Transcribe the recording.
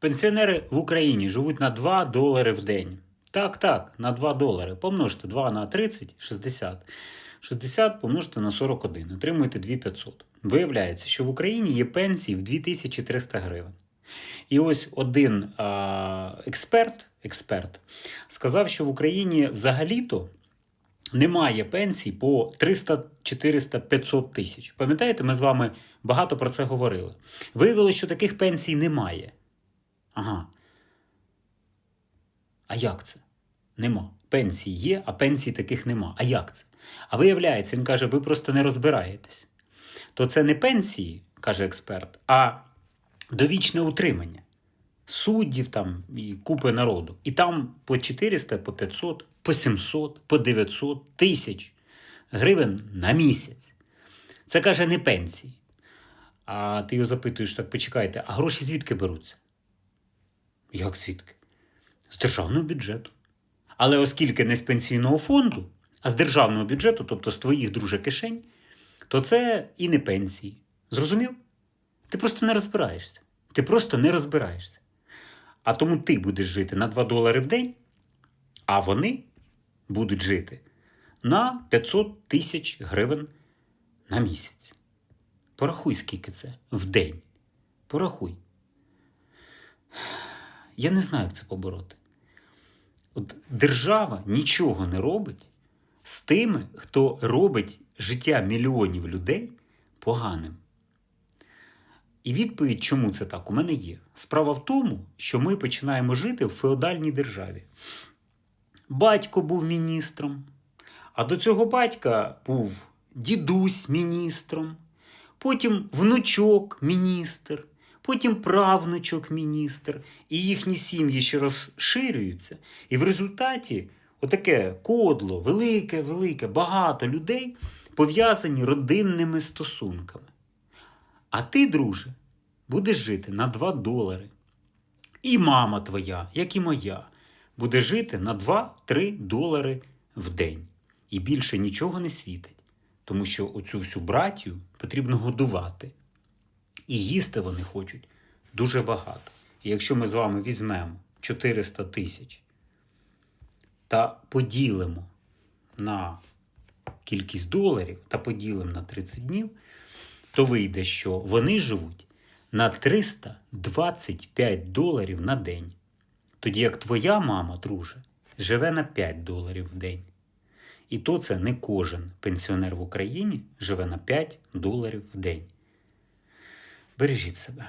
Пенсіонери в Україні живуть на 2 долари в день. Так, так, на 2 долари. Помножте 2 на 30 60. 60 помножте на 41. Отримуєте 2500. Виявляється, що в Україні є пенсії в 2300 гривень. І ось один а, експерт, експерт сказав, що в Україні взагалі-то немає пенсій по 300, 400, 500 тисяч. Пам'ятаєте, ми з вами багато про це говорили. Виявилося, що таких пенсій немає. Ага. А як це? Нема. Пенсії є, а пенсій таких нема. А як це? А виявляється, він каже, ви просто не розбираєтесь. То це не пенсії, каже експерт, а довічне утримання суддів там і купи народу. І там по 400, по 500, по 700, по 900 тисяч гривень на місяць. Це каже не пенсії. А ти його запитуєш, так почекайте, а гроші звідки беруться? Як звідки? З державного бюджету. Але оскільки не з пенсійного фонду, а з державного бюджету, тобто з твоїх друже кишень, то це і не пенсії. Зрозумів? Ти просто не розбираєшся. Ти просто не розбираєшся. А тому ти будеш жити на 2 долари в день, а вони будуть жити на 500 тисяч гривень на місяць. Порахуй, скільки це в день. Порахуй. Я не знаю, як це побороти. От держава нічого не робить з тими, хто робить життя мільйонів людей поганим. І відповідь, чому це так, у мене є. Справа в тому, що ми починаємо жити в феодальній державі. Батько був міністром, а до цього батька був дідусь міністром, потім внучок міністр, потім правнучок міністр, і їхні сім'ї ще розширюються. І в результаті отаке кодло, велике, велике, багато людей пов'язані родинними стосунками. А ти, друже, будеш жити на 2 долари. І мама твоя, як і моя, буде жити на 2-3 долари в день. І більше нічого не світить, тому що оцю всю братію потрібно годувати. І їсти вони хочуть дуже багато. І якщо ми з вами візьмемо 400 тисяч та поділимо на кількість доларів та поділимо на 30 днів, то вийде, що вони живуть на 325 доларів на день. Тоді як твоя мама, друже, живе на 5 доларів в день. І то це не кожен пенсіонер в Україні живе на 5 доларів в день. Бережіть себе.